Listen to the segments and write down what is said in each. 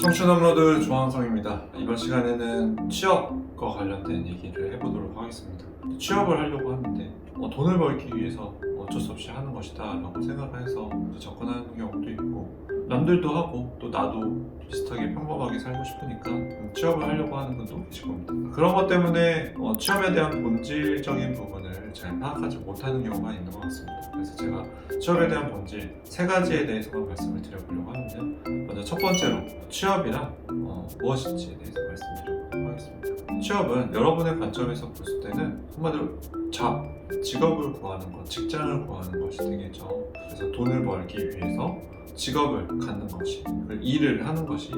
청춘 업로드 조항성입니다. 이번 시간에는 취업과 관련된 얘기를 해보도록 하겠습니다. 취업을 하려고 하는데 어, 돈을 벌기 위해서 어쩔 수 없이 하는 것이다 라고 생각을 해서 접근하는 경우도 있고 남들도 하고 또 나도 비슷하게 평범하게 살고 싶으니까 음, 취업을 하려고 하는 분도 계실 겁니다. 그런 것 때문에 어, 취업에 대한 본질적인 부분을 잘 파악하지 못하는 경우가 있는 것 같습니다. 그래서 제가 취업에 대한 본질 세 가지에 대해서만 말씀을 드려보려고 하는데요. 먼저 첫 번째로 취업이란 어, 무엇인지에 대해서 말씀드리도록 하겠습니다. 취업은 여러분의 관점에서 봤을 때는 한마디로 잡, 직업을 구하는 것, 직장을 구하는 것이 되겠죠. 그래서 돈을 벌기 위해서 직업을 갖는 것이, 그 일을 하는 것이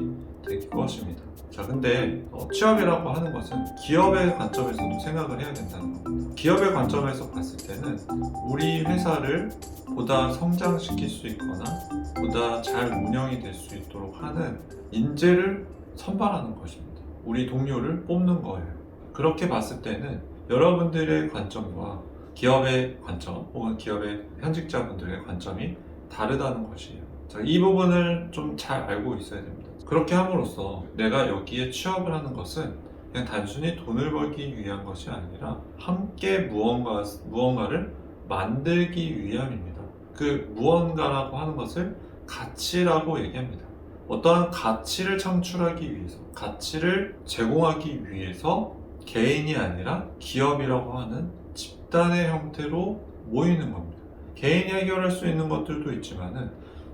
될 것입니다. 자, 근데 어, 취업이라고 하는 것은 기업의 관점에서도 생각을 해야 된다는 겁니다. 기업의 관점에서 봤을 때는 우리 회사를 보다 성장시킬 수 있거나 보다 잘 운영이 될 수 있도록 하는 인재를 선발하는 것입니다. 우리 동료를 뽑는 거예요. 그렇게 봤을 때는 여러분들의 관점과 기업의 관점 혹은 기업의 현직자분들의 관점이 다르다는 것이에요. 자, 이 부분을 좀 잘 알고 있어야 됩니다. 그렇게 함으로써 내가 여기에 취업을 하는 것은 그냥 단순히 돈을 벌기 위한 것이 아니라 함께 무언가, 무언가를 만들기 위함입니다. 그 무언가라고 하는 것을 가치라고 얘기합니다. 어떠한 가치를 창출하기 위해서, 가치를 제공하기 위해서 개인이 아니라 기업이라고 하는 집단의 형태로 모이는 겁니다. 개인이 해결할 수 있는 것들도 있지만은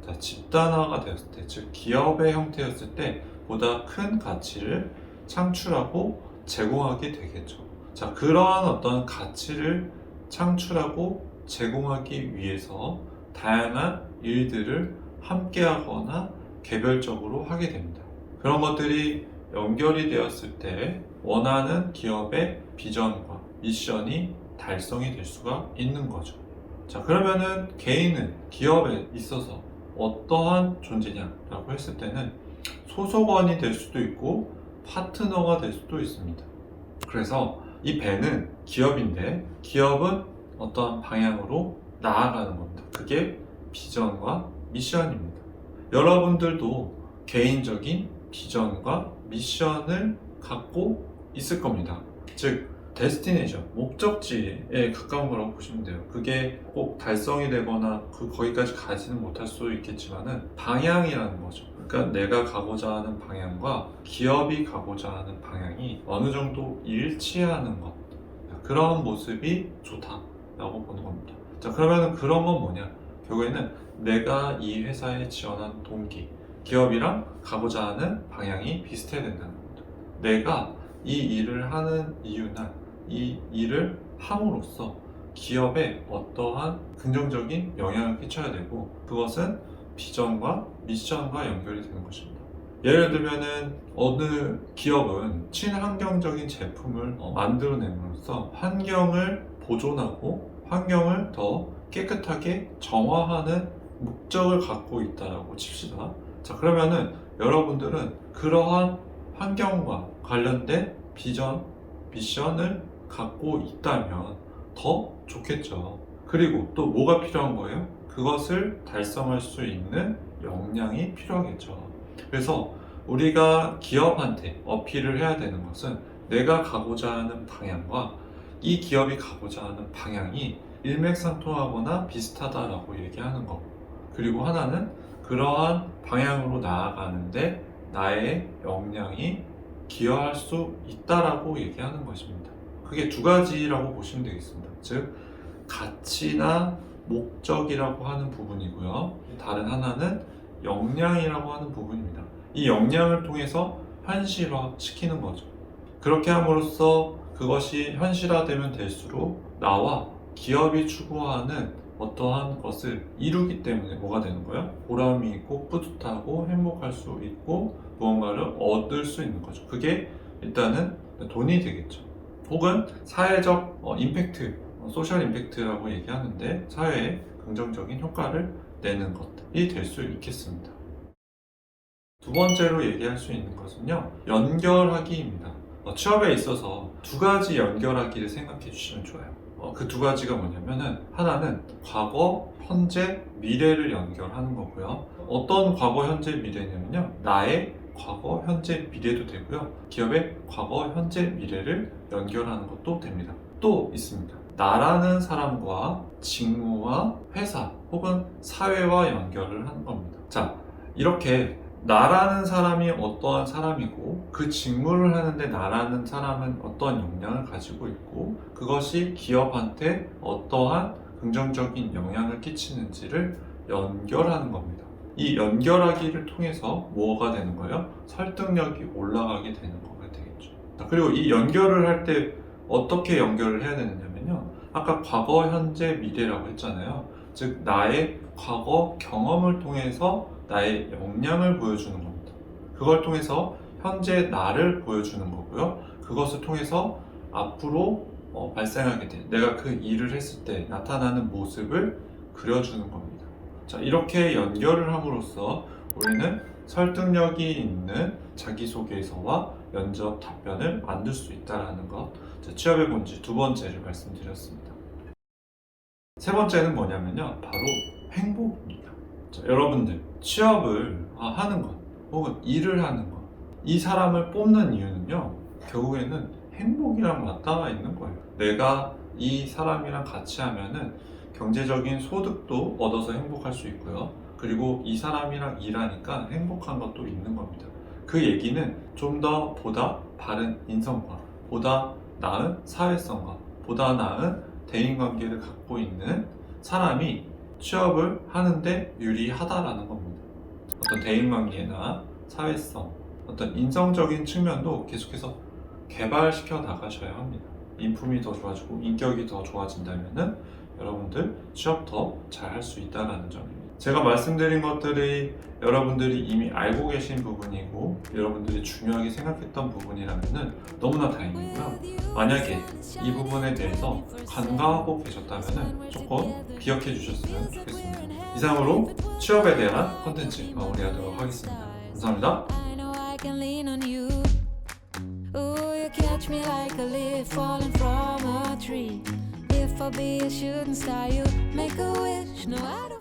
자, 집단화가 되었을 때, 즉 기업의 형태였을 때 보다 큰 가치를 창출하고 제공하게 되겠죠. 자, 그러한 어떤 가치를 창출하고 제공하기 위해서 다양한 일들을 함께 하거나 개별적으로 하게 됩니다. 그런 것들이 연결이 되었을 때 원하는 기업의 비전과 미션이 달성이 될 수가 있는 거죠. 자, 그러면은 개인은 기업에 있어서 어떠한 존재냐라고 했을 때는 소속원이 될 수도 있고 파트너가 될 수도 있습니다. 그래서 이 배는 기업인데 기업은 어떠한 방향으로 나아가는 겁니다. 그게 비전과 미션입니다. 여러분들도 개인적인 비전과 미션을 갖고 있을 겁니다. 즉, 데스티네이션, 목적지에 가까운 거라고 보시면 돼요. 그게 꼭 달성이 되거나 그 거기까지 가지는 못할 수도 있겠지만은 방향이라는 거죠. 그러니까 내가 가고자 하는 방향과 기업이 가고자 하는 방향이 어느 정도 일치하는 것. 그런 모습이 좋다라고 보는 겁니다. 자, 그러면 그런 건 뭐냐? 결국에는 내가 이 회사에 지원한 동기, 기업이랑 가고자 하는 방향이 비슷해야 된다는 겁니다. 내가 이 일을 하는 이유나 이 일을 함으로써 기업에 어떠한 긍정적인 영향을 끼쳐야 되고 그것은 비전과 미션과 연결이 되는 것입니다. 예를 들면은 어느 기업은 친환경적인 제품을 어, 만들어냄으로써 환경을 보존하고 환경을 더 깨끗하게 정화하는 목적을 갖고 있다라고 칩시다. 자, 그러면은 여러분들은 그러한 환경과 관련된 비전, 미션을 갖고 있다면 더 좋겠죠. 그리고 또 뭐가 필요한 거예요? 그것을 달성할 수 있는 역량이 필요하겠죠. 그래서 우리가 기업한테 어필을 해야 되는 것은 내가 가고자 하는 방향과 이 기업이 가고자 하는 방향이 일맥상통하거나 비슷하다라고 얘기하는 거. 그리고 하나는 그러한 방향으로 나아가는데 나의 역량이 기여할 수 있다라고 얘기하는 것입니다. 그게 두 가지라고 보시면 되겠습니다. 즉, 가치나 목적이라고 하는 부분이고요. 다른 하나는 역량이라고 하는 부분입니다. 이 역량을 통해서 현실화 시키는 거죠. 그렇게 함으로써 그것이 현실화되면 될수록 나와 기업이 추구하는 어떠한 것을 이루기 때문에 뭐가 되는 거예요? 보람이 있고 뿌듯하고 행복할 수 있고 무언가를 얻을 수 있는 거죠. 그게 일단은 돈이 되겠죠. 혹은 사회적 어, 임팩트, 어, 소셜 임팩트라고 얘기하는데 사회에 긍정적인 효과를 내는 것이 될 수 있겠습니다. 두 번째로 얘기할 수 있는 것은요, 연결하기입니다. 어, 취업에 있어서 두 가지 연결하기를 생각해 주시면 좋아요. 그 두 가지가 뭐냐면은 하나는 과거, 현재, 미래를 연결하는 거고요. 어떤 과거, 현재, 미래냐면요. 나의 과거, 현재, 미래도 되고요. 기업의 과거, 현재, 미래를 연결하는 것도 됩니다. 또 있습니다. 나라는 사람과 직무와 회사 혹은 사회와 연결을 하는 겁니다. 자, 이렇게 나라는 사람이 어떠한 사람이고 그 직무를 하는데 나라는 사람은 어떠한 역량을 가지고 있고 그것이 기업한테 어떠한 긍정적인 영향을 끼치는지를 연결하는 겁니다. 이 연결하기를 통해서 뭐가 되는 거예요? 설득력이 올라가게 되는 거가 되겠죠. 자, 그리고 이 연결을 할 때 어떻게 연결을 해야 되느냐면요. 아까 과거, 현재, 미래라고 했잖아요. 즉 나의 과거 경험을 통해서 나의 역량을 보여주는 겁니다. 그걸 통해서 현재 나를 보여주는 거고요. 그것을 통해서 앞으로 어, 발생하게 된 내가 그 일을 했을 때 나타나는 모습을 그려주는 겁니다. 자 이렇게 연결을 함으로써 우리는 설득력이 있는 자기소개서와 면접 답변을 만들 수 있다는 것. 자, 취업의 본질 두 번째를 말씀드렸습니다. 세 번째는 뭐냐면요. 바로 행복입니다. 자, 여러분들 취업을 아, 하는 것 혹은 일을 하는 것 이 사람을 뽑는 이유는요. 결국에는 행복이랑 맞닿아 있는 거예요. 내가 이 사람이랑 같이 하면은 경제적인 소득도 얻어서 행복할 수 있고요. 그리고 이 사람이랑 일하니까 행복한 것도 있는 겁니다. 그 얘기는 좀 더 보다 바른 인성과 보다 나은 사회성과 보다 나은 대인관계를 갖고 있는 사람이 취업을 하는데 유리하다라는 겁니다. 어떤 대인관계나 사회성, 어떤 인성적인 측면도 계속해서 개발시켜 나가셔야 합니다. 인품이 더 좋아지고 인격이 더 좋아진다면은 여러분들 취업 더 잘 할 수 있다는 점입니다. 제가 말씀드린 것들이 여러분들이 이미 알고 계신 부분이고 여러분들이 중요하게 생각했던 부분이라면은 너무나 다행이고요. 만약에 이 부분에 대해서 간과하고 계셨다면은 조금 기억해 주셨으면 좋겠습니다. 이상으로 취업에 대한 컨텐츠 마무리하도록 하겠습니다. 감사합니다. for be a shooting star. You make a wish, no, I don't.